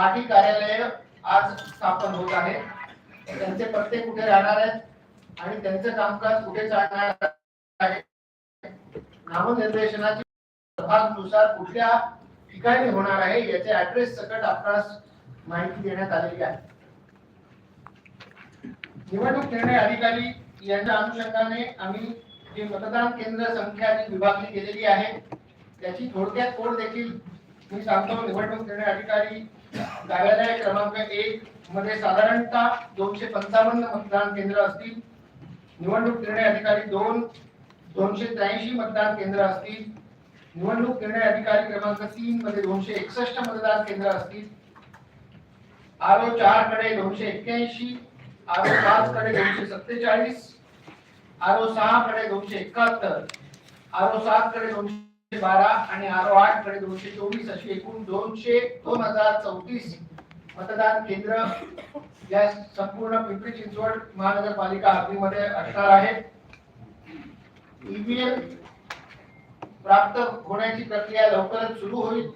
आठही कार्यालय आज स्थापन होत आहे. त्यांचे पत्ते कुठे राहणार आहेत आणि त्यांचं कामकाज कुठे चालणार आहे? नामनिर्देशनाची प्रभागानुसार कुठल्या ठिकाणी होणार आहे याचे ऍड्रेस सकट आपणास माहिती देण्यात आलेली आहे. निवडणूक निर्णय अधिकारी यांच्या अनुषंगाने आम्ही जी मतदान केंद्र संख्या जी विभागणी केलेली आहे त्याची थोडक्यात कोड देखील मी सांगतो. निवडणूक निर्णय अधिकारी कार्यालय क्रमांक एक मध्ये साधारणतः दोनशे पंचावन्न मतदान केंद्र असतील. निर्णय अधिकारी दोन, दोनशे त्र्याऐंशी मतदान केंद्र असतील. निर्णय अधिकारी क्रमांक तीन मध्ये दोनशे एकसष्ट मतदान केंद्र असतील. चार कडे दोनशे एक्क्याऐंशी आर ओ कडे दोनशे सत्तेचाळीस आर सहा कडे दोनशे एकाहत्तर आर सात कडे दोनशे बारा आणि आर ओ आठकडे दोनशे चोवीस अशी एकूण दोनशे दोन हजार चौतीस मतदान केंद्र या संपूर्ण पिंपरी चिंचवड महानगरपालिका हद्दीमध्ये असणार आहे ईव्हीएम प्राप्त होण्याची प्रक्रिया लवकरच सुरू होईल.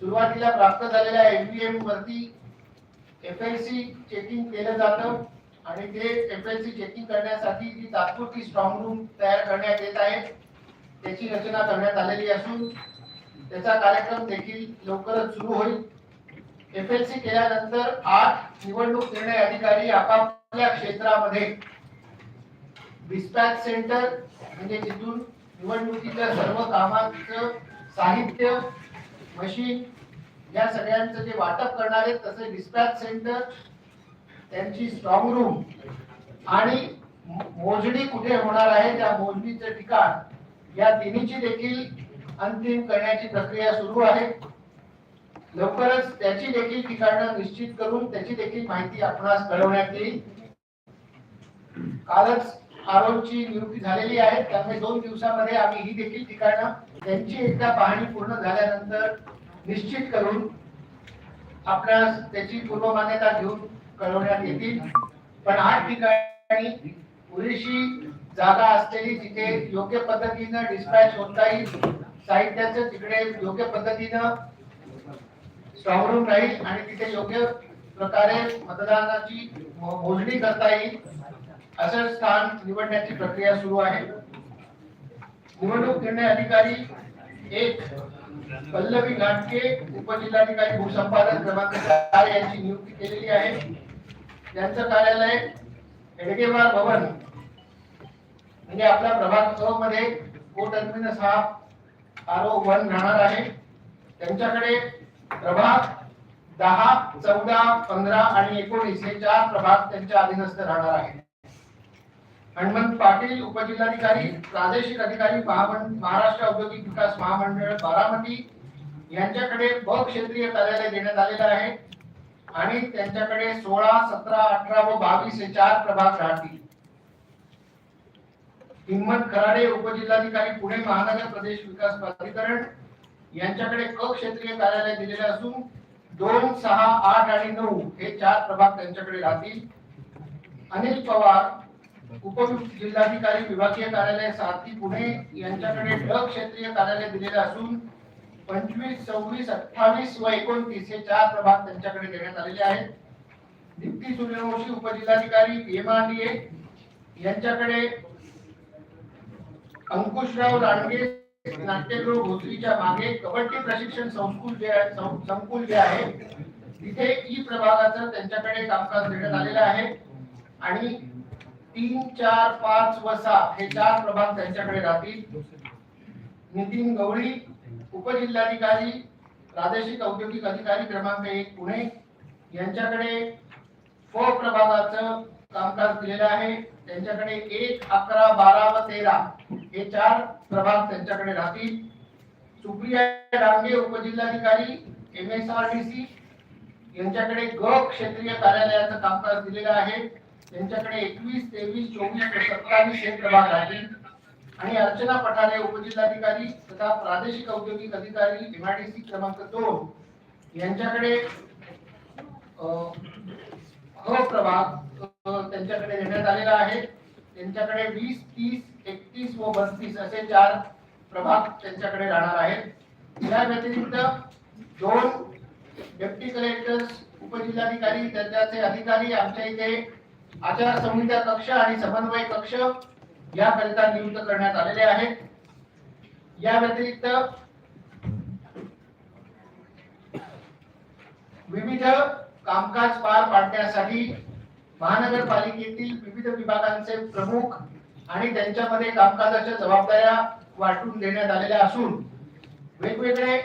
सुरुवातीला प्राप्त झालेल्या ईव्हीएम वरती एफ एल सी चेकिंग केलं जातं आणि ते एफ एल सी चेकिंग करण्यासाठी जी तात्पुरती स्ट्रॉंग रूम तयार करण्यात येत आहे त्याची रचना करण्यात आलेली असून त्याचा कार्यक्रम देखील लवकरच सुरू होईल. एफएलसी केल्यानंतर आठ निवडणूक निर्णय अधिकारी आपापल्या क्षेत्रामध्ये डिस्पॅच सेंटर म्हणजे जिथून निवडणुकीच्या सर्व कामांचं साहित्य मशीन या सगळ्यांचं जे वाटप करणार आहेत तसे डिस्पॅच सेंटर त्यांची स्ट्रॉंग रूम आणि मोजणी कुठे होणार आहे त्या मोजणीचं ठिकाण या तिन्हीची देखील अंतिम करण्याची प्रक्रिया सुरू आहे. लवकरच त्याची देखील ठिकाणं निश्चित करून त्याची देखील माहिती आपणास कळवण्यात येईल. कालच आरोपची नियुक्ती झालेली आहे. त्यामुळे दोन दिवसामध्ये आम्ही ही देखील ठिकाणं त्यांची एकदा पाहणी पूर्ण झाल्यानंतर निश्चित करून आपणास त्याची पूर्व मान्यता घेऊन कळवण्यात येतील. पण आठ ठिकाणी पुरेशी जागा असलेली तिथे योग्य पद्धतीनं डिस्पॅच होता येईल. साहित्याचं तिकडे योग्य पद्धतीनं स्ट्रॉंग राहील आणि तिथे योग्य प्रकारे मतदानाची मोजणी करता येईल. असं स्थान निवडण्याची प्रक्रिया सुरू आहे. निवडणूक निर्णय अधिकारी एक पल्लवी घाटके उपजिल्हाधिकारी भूसंपादन क्रमांक चार यांची नियुक्ती केलेली आहे. त्यांचं कार्यालय हेडगेवार भवन म्हणजे आपला प्रभाग चौकमध्ये को टर्मिनस हा आर ओ वन राहणार आहे. त्यांच्याकडे प्रभाग दहा चौदा पंधरा आणि एकोणीस हे चार प्रभाग त्यांच्या अधीनस्थ राहणार आहे हनुमंत पाटील उपजिल्हाधिकारी प्रादेशिक अधिकारी महामं- महाराष्ट्र औद्योगिक विकास महामंडळ बारामती यांच्याकडे ब क्षेत्रीय कार्यालय देण्यात आलेलं आहे. आणि त्यांच्याकडे सोळा सतरा अठरा व बावीस हे चार प्रभाग राहतील. हिम्मत खराडे उपजिल्हाधिकारी पुणे महानगर प्रदेश विकास प्राधिकरण यांच्याकडे क क्षेत्रीय कार्यालय दिलेले असून दोन सहा आठ आणि नऊ हे चार प्रभाग त्यांच्याकडे राहतील. अनिल पवार उपजिल्हाधिकारी विभागीय कार्यालय सारथी पुणे यांच्याकडे ड क्षेत्रीय कार्यालय दिलेले असून पंचवीस सव्वीस अठ्ठावीस व एकोणतीस हे चार प्रभाग त्यांच्याकडे देण्यात आलेले आहेत. दीप्ती सूर्यवंशी उपजिल्हाधिकारी पीएमआरडीए यांच्याकडे अंकुशराव लांडगे नाट्यगृह भोसरीच्या मागे कबड्डी प्रशिक्षण संकुल जे आहे संकुल जे आहे तिथे ई प्रभागाचं त्यांच्याकडे कामकाज देण्यात आलेलं आहे. आणि तीन चार पाच व सहा हे चार प्रभाग त्यांच्याकडे राहतील. नितीन गवळी उपजिल्हाधिकारी प्रादेशिक औद्योगिक अधिकारी क्रमांक एक पुणे. यांच्याकडे फ प्रभागाचं कामकाज दिलेलं आहे. त्यांच्याकडे एक अकरा बारा व तेरा. हे चार प्रभाग त्यांच्याकडे राहतील. सुप्रिया डांगे उपजिल्हाधिकारी M S R D C यांच्याकडे ग क्षेत्रीय कार्यालयाचं कामकाज दिलेलं आहे. त्यांच्याकडे एकवीस तेवीस चोवीस व सत्तावीस हे प्रभाग राहतील. आणि अर्चना पठारे उपजिल्हाधिकारी तथा प्रादेशिक औद्योगिक अधिकारी एमआयडीसी क्रमांक दोन. यांच्याकडे ह प्रभाग त्यांच्याकडे देण्यात आलेला आहे. त्यांच्याकडे वीस तीस एकतीस व बत्तीस असे चार प्रभाग त्यांच्याकडे राहणार आहेत. या व्यतिरिक्त दोन डेप्टी कलेक्टर्स उपजिल्हाधिकारी दर्जाचे अधिकारी आमच्या इथे आचारसंहिता कक्ष आणि समन्वय कक्ष याकरिता नियुक्त करण्यात आलेले आहेत. या व्यतिरिक्त विविध कामकाज पार पाडण्यासाठी महानगरपालिकेतील विविध विभागांचे प्रमुख आणि त्यांच्यामध्ये कामकाजाच्या जबाबदाऱ्या वाटून देण्यात आलेल्या असून वेगवेगळे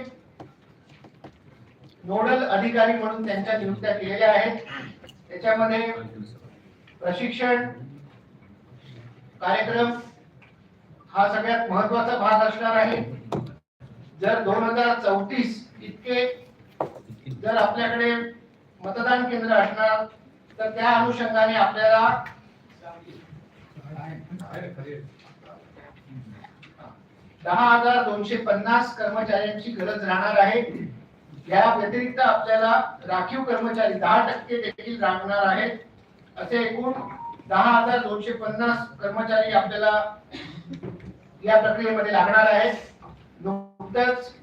नोडल अधिकारी म्हणून त्यांच्या नियुक्त्या केलेल्या आहेत. त्याच्यामध्ये प्रशिक्षण कार्यक्रम हा सगळ्यात महत्त्वाचा भाग असणार आहे. जर दोन हजार चौतीस इतके जर आपल्याकडे मतदान केंद्र असणार तर त्या अनुषंगाने आपल्याला दहा हजार दोनशे पन्नास कर्मचाऱ्यांची गरज राहणार आहे. या व्यतिरिक्त आपल्याला राखीव कर्मचारी दहा टक्के देखील राहणार आहेत. असे एकूण दहा हजार दोनशे पन्नास कर्मचारी आपल्याला या प्रक्रियेमध्ये लागणार आहेत. नुकतंच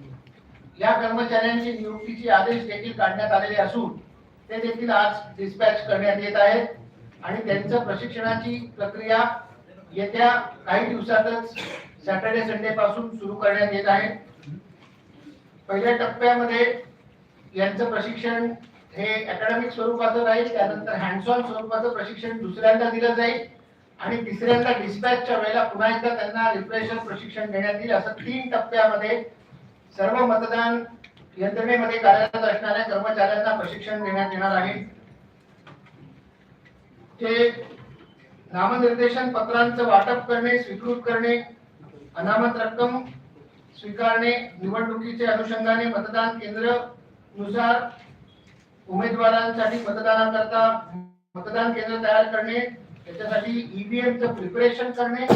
या कर्मचाऱ्यांची नियुक्तीचे आदेश देखील काढण्यात आलेले असून ते देखील आज डिस्पॅच करण्यात येत आहेत. आणि त्यांचं प्रशिक्षणाची प्रक्रिया येत्या काही दिवसातच सॅटर्डे संडे पासून सुरू करण्यात येत आहे. पहिल्या टप्प्यामध्ये यांचं प्रशिक्षण हे अकॅडमिक स्वरूपाचं राहील त्यानंतर हँड्स ऑन स्वरूपाचं प्रशिक्षण दुसऱ्यांदा दिलं जाईल आणि तिसऱ्यांदा डिस्पॅचच्या वेळेला पुन्हा एकदा त्यांना रिफ्रेशर प्रशिक्षण देण्यात येईल. असं तीन टप्प्यामध्ये सर्व मतदान यंत्रणेमध्ये कार्यरत असणाऱ्या कर्मचाऱ्यांना प्रशिक्षण देण्यात येणार आहे. ते नामनिर्देशन पत्रांचं वाटप करणे स्वीकृत करणे अनामत रक्कम स्वीकारणे निवडणुकीचे अनुषंगाने मतदान केंद्रनुसार उमेदवारांसाठी मतदानाकरता मतदान केंद्र तयार करणे त्याच्यासाठी ईव्हीएमचं प्रिपरेशन करणे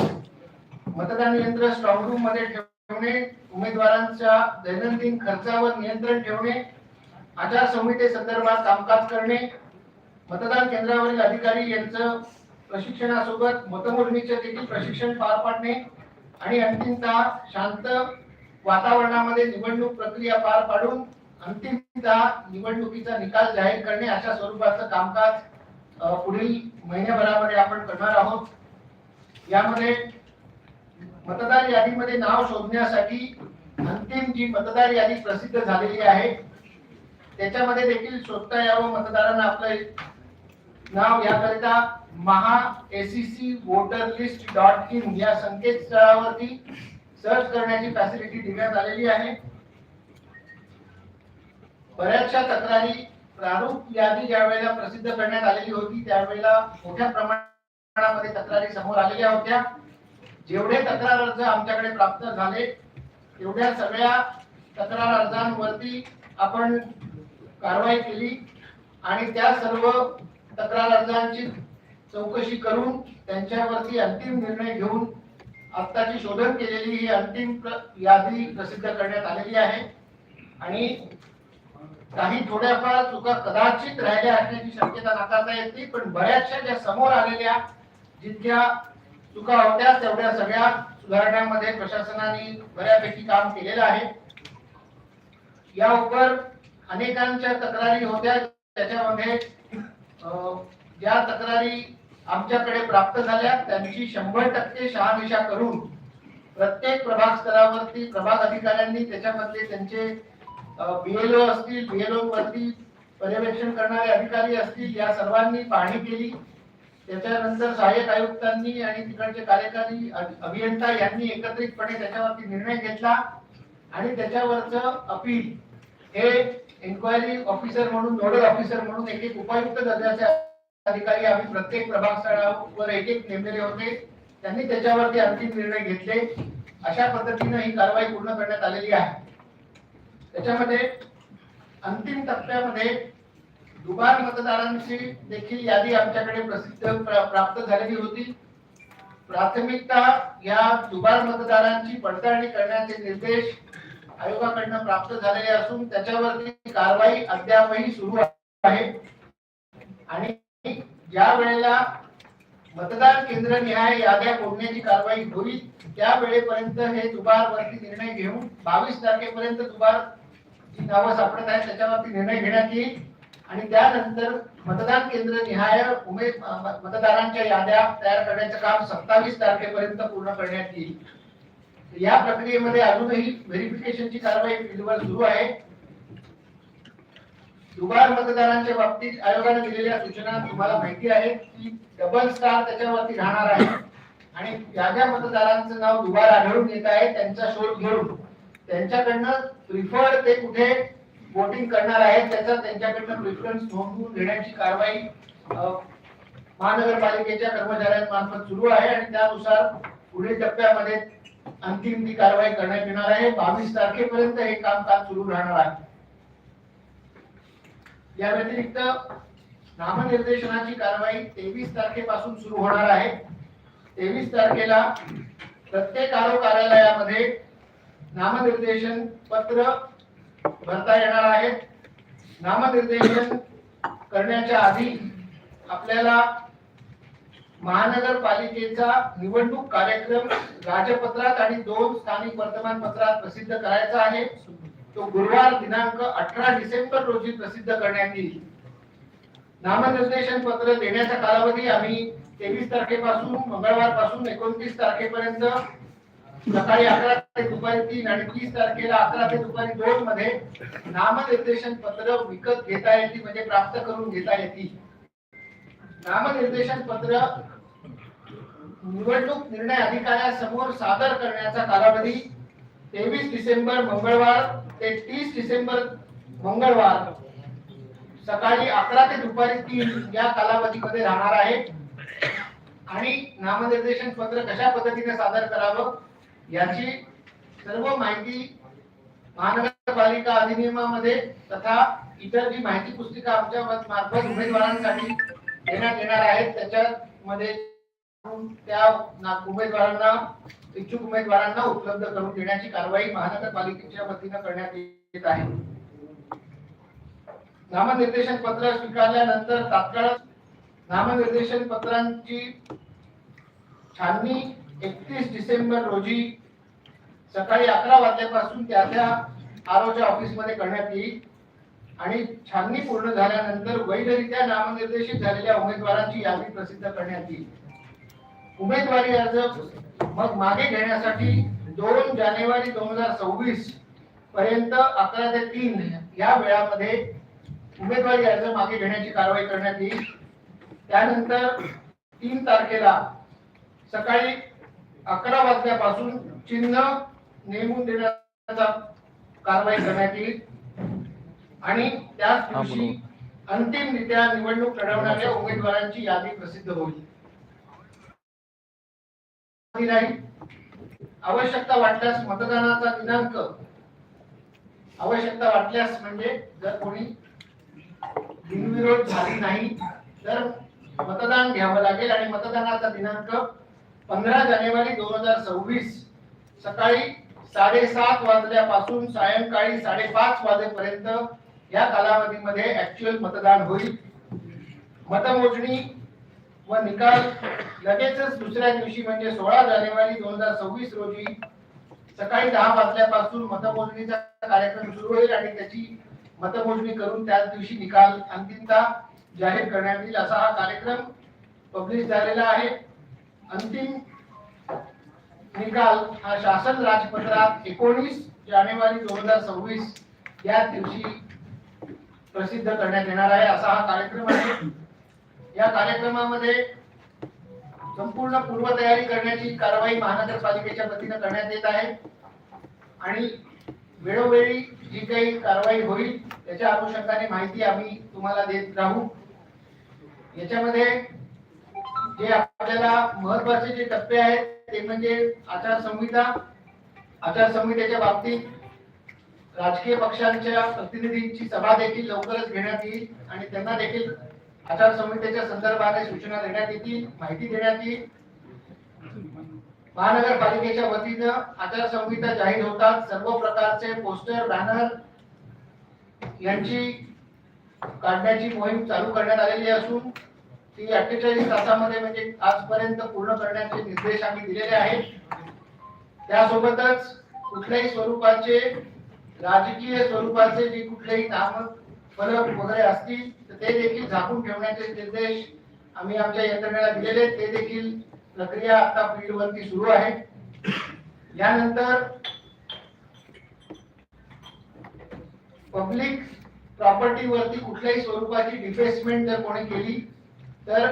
मतदान यंत्र स्ट्रॉंग रूममध्ये ठेवणे उमेदवारांच्या दैनंदिन खर्चावर नियंत्रण ठेवणे आचारसंहिते संदर्भात कामकाज करणे. मतदान केंद्रावरील अधिकारी यांचं प्रशिक्षणासोबत मतमोजणीचे देखील प्रशिक्षण पार पाडणे आणि अंतिमतः शांत वातावरणामध्ये निवडणूक प्रक्रिया पार पाडून अंतिमतः निवडणुकीचा निकाल जाहीर करणे अशा स्वरूपाचं कामकाज पुढील महिन्याभरामध्ये आपण करणार आहोत. यामध्ये मतदार यादीमध्ये नाव शोधण्यासाठी अंतिम जी मतदार यादी प्रसिद्ध झालेली आहे त्याच्यामध्ये देखील शोधता यावं मतदारांना आपलं नाव याकरिता Maha ACC voter list dot in या संकेतस्थळावरती सर्च करण्याची फॅसिलिटी देण्यात आलेली आहे. बऱ्याचशा तक्रारी प्रारूप यादी ज्या वेळेला प्रसिद्ध करण्यात आलेली होती त्यावेळेला मोठ्या प्रमाणामध्ये तक्रारी समोर आलेल्या होत्या. जेवढे तक्रार अर्ज आमच्याकडे प्राप्त झाले एवढ्या सगळ्या तक्रार अर्जांवरती आपण कारवाई केली आणि त्या सर्व तक्रार अर्जांची चौकशी करून त्यांच्यावरती अंतिम निर्णय घेऊन आत्ताची शोधन केलेली ही अंतिम प्र- यादी प्रसिद्ध करण्यात आलेली आहे. आणि काही थोड्याफार चुका कदाचित राहिल्या असण्याची शक्यता नाकारता येते पण बऱ्याचशा ज्या समोर आलेल्या जितक्या चुका होत्या तेवढ्या सगळ्या सुधारण्यामध्ये प्रशासनाने बऱ्यापैकी काम केलेलं आहे. या उपर अनेकांच्या तक्रारी होत्या. त्याच्यामध्ये ज्या तक्रारी आमच्याकडे प्राप्त झाल्या त्यांची शंभर टक्के शहानिशा करून प्रत्येक प्रभाग स्तरावरती प्रभाग अधिकाऱ्यांनी त्याच्यामधले त्यांचे बीएलओ असतील बीएलओ वरती पर्यवेक्षण करणारे अधिकारी असतील या सर्वांनी पाहणी केली. त्याच्यानंतर सहाय्यक आयुक्तांनी आणि तिकडचे कार्यकारी अभियंता यांनी एकत्रितपणे त्याच्यावरती निर्णय घेतला आणि त्याच्यावरचं अपील हे इन्क्वायरी ऑफिसर म्हणून नोडल ऑफिसर म्हणून एक एक उपायुक्त दर्जाचे अधिकारी आम्ही प्रत्येक प्रभाग स्थळावर एक एक नेमलेले होते. त्यांनी त्याच्यावरती अंतिम निर्णय घेतले. अशा पद्धतीने ही कारवाई पूर्ण करण्यात आलेली आहे. त्याच्यामध्ये अंतिम टप्प्यामध्ये दुबार मतदारांची देखील यादी आमच्याकडे प्रसिद्ध प्राप्त झालेली होती. प्राथमिकता या दुबार मतदारांची पडताळणी करण्याचे निर्देश आयोगाकडनं प्राप्त झालेले असून त्याच्यावरती कारवाई अद्यापही सुरू आहे. आणि ज्या वेळेला मतदान केंद्र निहाय याद्या फोडण्याची कारवाई होईल त्या वेळेपर्यंत हे दुबार वरती निर्णय घेऊन बावीस तारखेपर्यंत दुबार जी नावं सापडत आहेत त्याच्यावरती निर्णय घेण्यात येईल. आणि त्यानंतर मतदान केंद्र निहाय उमेद मतदारांच्या याद्या तयार करण्याचं काम सत्तावीस तारखेपर्यंत पूर्ण करण्यात येईल. या प्रक्रियेमध्ये अजूनही व्हेरिफिकेशनची कारवाई फील्डवर सुरू आहे. दुबार मतदारांच्या बाबतीत आयोगाने दिलेल्या सूचना तुम्हाला माहिती आहेत की डबल स्टार त्याच्यावरती राहणार आहे. आणि ज्या ज्या मतदारांचं नाव दुबार आढळून येत आहे त्यांचा शोध घेऊन त्यांच्याकडनं प्रिफर्ड ते कुठे वोटिंग करणार आहेत त्याचा त्यांच्याकडनं प्रिफरन्स नोंदवून घेण्याची कारवाई महानगरपालिकेच्या कर्मचाऱ्यांमार्फत सुरू आहे आणि त्यानुसार पुढील टप्प्यामध्ये अंतिम ती कारवाई करण्यात येणार आहे. बावीस तारखेपर्यंत हे कामकाज सुरू राहणार आहे. या व्यतिरिक्त नामनिर्देशनाची कारवाई तेवीस तारखेपासून सुरू होणार आहे. तेवीस तारखेला प्रत्येक आरोग्य कार्यालयामध्ये नामनिर्देशन पत्र भरता येणार आहे. नामनिर्देशन करण्याच्या आधी आपल्याला महानगरपालिकेचा निवडणूक कार्यक्रम राजपत्रात आणि दोन स्थानिक वर्तमानपत्रात प्रसिद्ध करायचा आहे. तो गुरुवार दिनांक अठरा डिसेंबर रोजी प्रसिद्ध करण्यात येईल. नामनिर्देशन पत्र देण्याचा कालावधी आम्ही तेवीस तारखेपासून मंगळवारपासून एकोणतीस तारखेपर्यंत सकाळी अकरा ते दुपारी तीन आणि तीस तारखेला अकरा ते दुपारी दोन मध्ये नामनिर्देशन पत्र विकत घेता येतील म्हणजे प्राप्त करून घेता येतील नामनिर्देशन पत्र निवडणूक निर्णय अधिकाऱ्यासमोर सादर करण्याचा कालावधी तेवीस डिसेंबर मंगळवार ते तीस डिसेंबर मंगळवार. सकाळी अकरा ते दुपारी तीन या कालावधीमध्ये राहणार आहे. आणि नामनिर्देशन पत्र कशा पद्धतीने सादर करावं? याची सर्व माहिती महानगरपालिका अधिनियमामध्ये तथा इतर जी माहिती पुस्तिका आमच्या मार्फत उमेदवारांसाठी देण्यात येणार आहेत त्याच्यामध्ये त्या उमेदवारांना इच्छुक उमेदवारांना उपलब्ध करून देण्याची कारवाई महानगरपालिकेच्या वतीनं करण्यात येत आहे. नामनिर्देशन पत्र स्वीकारल्यानंतर तात्काळ नामनिर्देशन पत्रांची छाननी एकतीस डिसेंबर रोजी सकाळी अकरा वाजल्यापासून त्या त्या आरोच्या ऑफिसमध्ये करण्यात येईल. आणि छाननी पूर्ण झाल्यानंतर वैधरित्या नामनिर्देशित झालेल्या उमेदवारांची यादी प्रसिद्ध करण्यात येईल. उमेदवारी अर्ज मग मागे घेण्यासाठी दोन जानेवारी दोन हजार सव्वीस पर्यंत अकरा ते तीन या वेळामध्ये उमेदवारी अर्ज मागे घेण्याची कारवाई करण्यात येईल. त्यानंतर तीन तारखेला सकाळी अकरा वाजल्यापासून चिन्ह नेमून देण्याचा कारवाई करण्यात येईल. आणि त्याच दिवशी अंतिमरित्या निवडणूक लढवणाऱ्या उमेदवारांची यादी प्रसिद्ध होईल. आवश्यकता वाटल्यास मतदानाचा दिनांक आवश्यकता वाटल्यास म्हणजे जर कोणी बिनविरोध झाली नाही तर मतदान घ्यावं लागेल. आणि मतदानाचा दिनांक पंधरा जानेवारी दोन हजार सव्वीस सकाळी साडेसात वाजल्यापासून सायंकाळी साडेपाच वाजेपर्यंत या कालावधीमध्ये ऍक्च्युअल मतदान होईल. मतमोजणी व निकाल लगेचच दुसऱ्या दिवशी म्हणजे सोळा जानेवारी दोन हजार सव्वीस रोजी सकाळी दहा वाजल्यापासून मतमोजणीचा कार्यक्रम सुरू होईल आणि त्याची मतमोजणी करून त्याच दिवशी निकाल अंतिमता जाहीर करण्यात येईल असा हा कार्यक्रम पब्लिश झालेला आहे. अंतिम निकाल हा शासन राजपत्रात एकोणीस जानेवारी दोन हजार सव्वीस या दिवशी प्रसिद्ध करण्यात येणार आहे. असा हा कार्यक्रम आहे. या कार्यक्रमामध्ये संपूर्ण पूर्वतयारी करण्याची कारवाई महानगरपालिकेच्या वतीनं करण्यात येत आहे. आणि वेळोवेळी जी काही कारवाई होईल त्याच्या अनुषंगाने माहिती आम्ही तुम्हाला देत राहू. याच्यामध्ये जे आपल्याला महत्त्वाचे जे टप्पे आहेत ते म्हणजे आचारसंहिता आचारसंहितेच्या बाबतीत राजकीय पक्षांच्या प्रतिनिधींची सभा देखील लवकरच घेण्यात येईल आणि त्यांना देखील आचारसंहितेच्या संदर्भाने सूचना देण्यात येतील माहिती देण्यात येईल. महानगरपालिकेच्या वतीनं आचारसंहिता जाहीर होतात. सर्व प्रकारचे पोस्टर बॅनर यांची काढण्याची मोहीम चालू करण्यात आलेली असून ती अठ्ठेचाळीस तासामध्ये म्हणजे आजपर्यंत पूर्ण करण्याचे निर्देश आम्ही दिलेले आहेत. त्यासोबतच कुठल्याही स्वरूपाचे राजकीय स्वरूपाचे जे कुठलेही नाम फलक वगैरे असतील तर ते देखील झाकून ठेवण्याचे निर्देश आम्ही आमच्या यंत्रणेला दिलेले ते देखील प्रक्रिया आता फील्ड वरती सुरू आहे. यानंतर पब्लिक प्रॉपर्टी वरती कुठल्याही स्वरूपाची डिफेसमेंट जर कोणी केली तर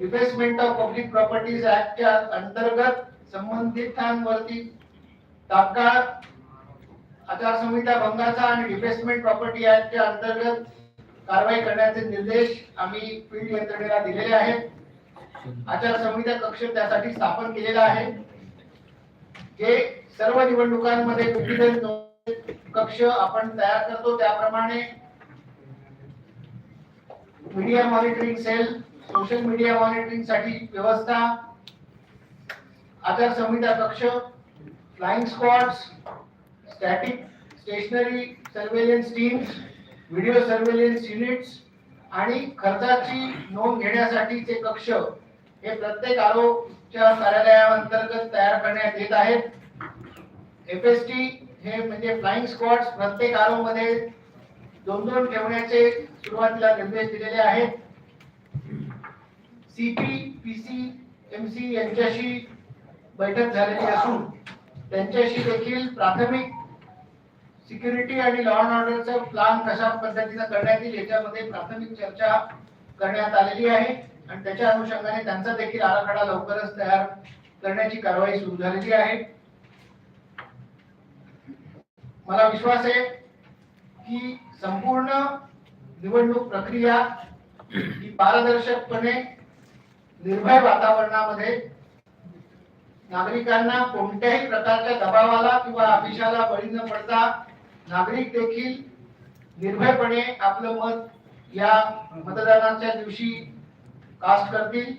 डिफेसमेंट ऑफ पब्लिक प्रॉपर्टीज ऍक्टच्या अंतर्गत संबंधितांवरती तात्काळ आचारसंहिता भंगाचा आणि डिफेसमेंट प्रॉपर्टी ऍक्टच्या अंतर्गत कारवाई करण्याचे निर्देश आम्ही फील्ड यंत्रणेला दिलेले आहेत. आचारसंहिता कक्ष त्यासाठी स्थापन केलेला आहे. जे सर्व निवडणुकांमध्ये कक्ष आपण तयार करतो त्याप्रमाणे media monitoring cell social media मॉनिटरिंगसाठी व्यवस्था आचारसंहिता कक्ष flying squads static stationary surveillance teams video surveillance units आणि खर्चाची नोंद घेण्यासाठीचे कक्ष हे प्रत्येक आरोपच्या कार्यालयाअंतर्गत तयार करण्यात येत आहेत. एफ एस टी हे म्हणजे फ्लाइंग स्क्वॉड्स प्रत्येक आरो मध्ये दोन दोन ठेवण्याचे सुरुवातीला निर्देश दिलेले आहेत. सीपी पीसी एमसी यांच्याशी बैठक झालेली असून त्यांच्याशी देखील प्राथमिक सिक्युरिटी आणि लॉ अँड ऑर्डरचा प्लान कशा पद्धतीनं करण्यात येईल याच्यामध्ये प्राथमिक चर्चा करण्यात आलेली आहे. आणि त्याच्या अनुषंगाने त्यांचा देखील आराखडा लवकरच तयार करण्याची कारवाई सुरू झालेली आहे. मला विश्वास आहे की संपूर्ण निवडणूक प्रक्रिया ही पारदर्शकपणे निर्भय वातावरणामध्ये नागरिकांना कोणत्याही प्रकारच्या दबावाला किंवा अभिषाला बळी न पडता नागरिक देखील निर्भयपणे आपलं मत या मतदानाच्या दिवशी कास्ट करतील.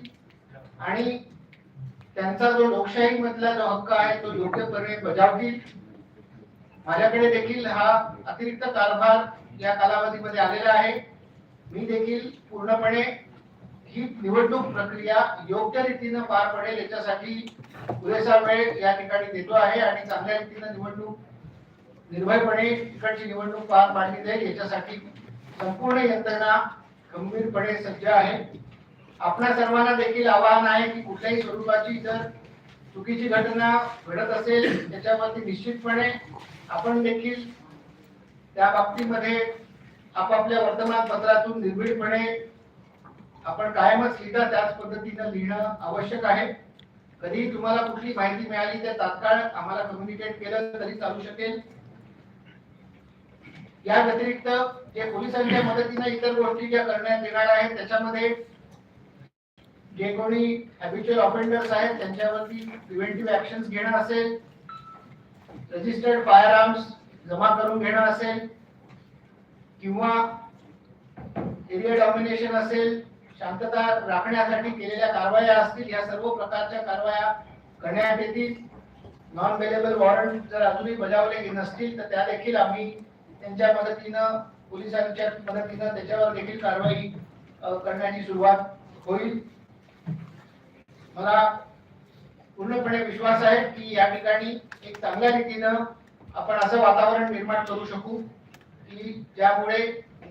आणि त्यांचा जो लोकशाही मधला जो हक्क आहे तो योग्यपणे बजावतील. माझ्याकडे देखील हा अतिरिक्त कारभार या कालावधीमध्ये आलेला आहे. मी देखील पूर्णपणे ही निवडणूक प्रक्रिया योग्य रीतीनं पार पडेल याच्यासाठी पुरेसा वेळ या ठिकाणी देतो आहे आणि चांगल्या रीतीनं निवडणूक निर्भयपणे तिकडची निवडणूक पार पाडली जाईल याच्यासाठी संपूर्ण यंत्रणा गंभीरपणे सज्ज आहे. आपल्या सर्वांना देखील आवाहन आहे की कुठल्याही स्वरूपाची जर चुकीची घटना घडत असेल त्याच्यावरती निश्चितपणे आपण देखील त्या बाबतीमध्ये आपापल्या वर्तमानपत्रातून निर्भीडपणे आपण कायमच लिहिता त्याच पद्धतीनं लिहिणं आवश्यक आहे. कधीही तुम्हाला कुठली माहिती मिळाली तर तात्काळ आम्हाला कम्युनिकेट केलं तरी चालू शकेल. या व्यतिरिक्त जे पोलिसांच्या मदतीने इतर गोष्टी ज्या करण्यात येणार आहेत त्याच्यामध्ये जे कोणी हॅबिच्युअल ऑफेंडर्स आहेत त्यांच्यावरती प्रिव्हेंटिव्ह ऍक्शन घेणं असेल रजिस्टर्ड फायर आर्म्स जमा करून घेणं असेल किंवा एरिया डॉमिनेशन असेल शांतता राखण्यासाठी केलेल्या कारवाया असतील या सर्व प्रकारच्या कारवाया करण्यात येतील. नॉन अवेलेबल वॉरंट जर अजूनही बजावले नसतील तर त्या देखील आम्ही त्यांच्या मदतीनं पोलिसांच्या मदतीनं त्याच्यावर देखील कारवाई करण्याची सुरुवात होईल. मला पूर्णपणे विश्वास आहे की या ठिकाणी एक चांगल्या रीतीनं आपण असं वातावरण निर्माण करू शकू की ज्यामुळे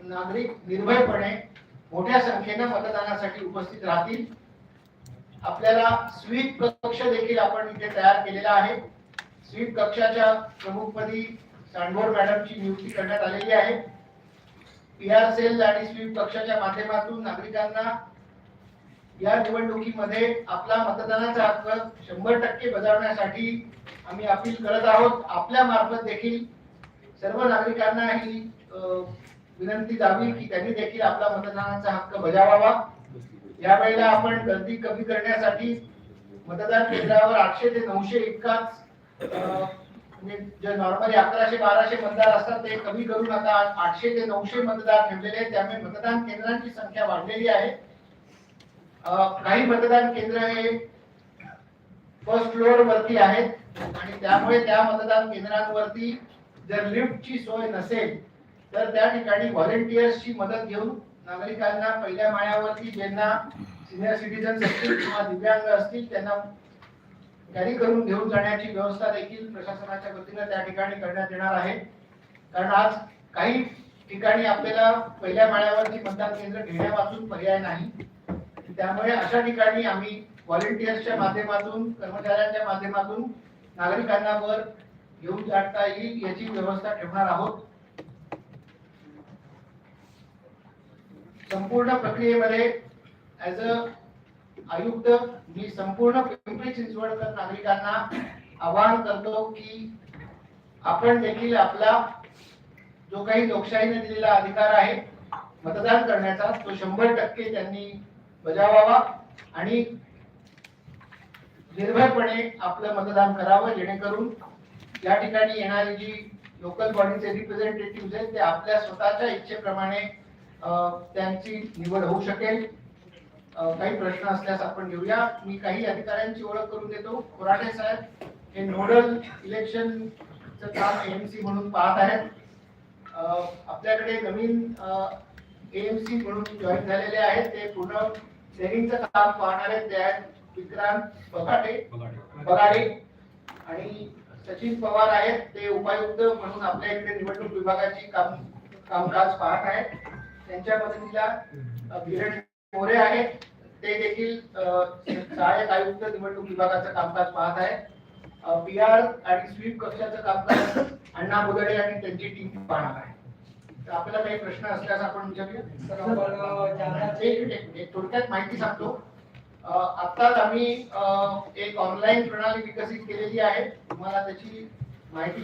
नागरिक निर्भयपणे मोठ्या संख्येनं मतदानासाठी उपस्थित राहतील. आपल्याला स्वीप कक्ष देखील आपण इथे तयार केलेला आहे. स्वीप कक्षाच्या प्रमुखपदी सांडोर मॅडमची नियुक्ती करण्यात आलेली आहे. पी आर सेल आणि स्वीप कक्षाच्या माध्यमातून नागरिकांना या निवडणुकीमध्ये आपला मतदानाचा हक्क शंभर टक्के बजावण्यासाठी आम्ही अपील करत आहोत. आपल्या मार्फत देखील सर्व नागरिकांना ही विनंती जावी की त्यांनी देखील आपला मतदानाचा हक्क बजावावा. यावेळेला आपण गर्दी कमी करण्यासाठी मतदान केंद्रावर आठशे ते नऊशे इतकाच म्हणजे जे नॉर्मली अकराशे बाराशे मतदार असतात ते कमी करून आता आठशे ते नऊशे मतदार ठेवलेले आहेत. त्यामुळे मतदान केंद्रांची संख्या वाढलेली आहे. काही मतदान केंद्र हे फर्स्ट फ्लोअर वरती आहेत आणि त्यामुळे त्या मतदान केंद्रांवरती जर लिफ्टची सोय नसेल तर त्या ठिकाणी व्हॉलेंटियर्सची मदत घेऊन नागरिकांना पहिल्या माळ्यावरती ज्यांना सिनियर सिटीजन असतील किंवा दिव्यांग असतील त्यांना कॅरी करून घेऊन जाण्याची व्यवस्था देखील प्रशासनाच्या वतीनं त्या ठिकाणी करण्यात येणार आहे. कारण आज काही ठिकाणी आपल्याला पहिल्या माळ्यावरची मतदान केंद्र घेण्यापासून पर्याय नाही. त्यामुळे अशा ठिकाणी आम्ही व्हॉलेंटियर्सच्या माध्यमातून कर्मचाऱ्यांच्या माध्यमातून नागरिकांना वर घेऊन जाता येईल याची व्यवस्था ठेवणार आहोत. संपूर्ण प्रक्रियेमध्ये ऍज अ आयुक्त मी संपूर्ण पिंपरी चिंचवडकर नागरिकांना आवाहन करतो की आपण देखील आपला जो काही लोकशाहीने दिलेला अधिकार आहे मतदान करण्याचा तो शंभर टक्के त्यांनी बजावावा आणि निर्भयपणे आपलं मतदान करावं जेणेकरून या ठिकाणी येणारी जी लोकल बॉडीचे रिप्रेझेंटेटिव्ह आहेत ते आपल्या स्वतःच्या इच्छेप्रमाणे त्यांची निवड होऊ शकेल. काही प्रश्न असल्यास आपण घेऊया. मी काही अधिकाऱ्यांची ओळख करून देतो. खोराडे साहेब हे नोडल इलेक्शन काम एएमसी म्हणून पाहत आहेत. आपल्याकडे नवीन एएमसी म्हणून जॉईन झालेले आहेत. ते पूर्ण ट्रेनिंगचं काम पाहणार आहेत. ते आहेत विक्रांत बगाटे बगाडे आणि सचिन पवार आहेत. ते उपायुक्त म्हणून आपल्या इकडे निवडणूक विभागाची काम कामकाज पाहत आहेत. त्यांच्या मदतीला अ, किरण मोरे आहेत. ते देखील सहाय्यक आयुक्त निवडणूक विभागाचं कामकाज पाहत आहेत. पी आर आणि स्वीप कक्षाचं कामकाज अण्णा बोदडे आणि त्यांची टीम पाहणार आहे तर आपल्याला काही प्रश्न असल्यास आपण विचारूया. एक मिनिट, थोडक्यात माहिती सांगतो. आत्ताच आम्ही एक ऑनलाईन प्रणाली विकसित केलेली आहे. तुम्हाला त्याची माहिती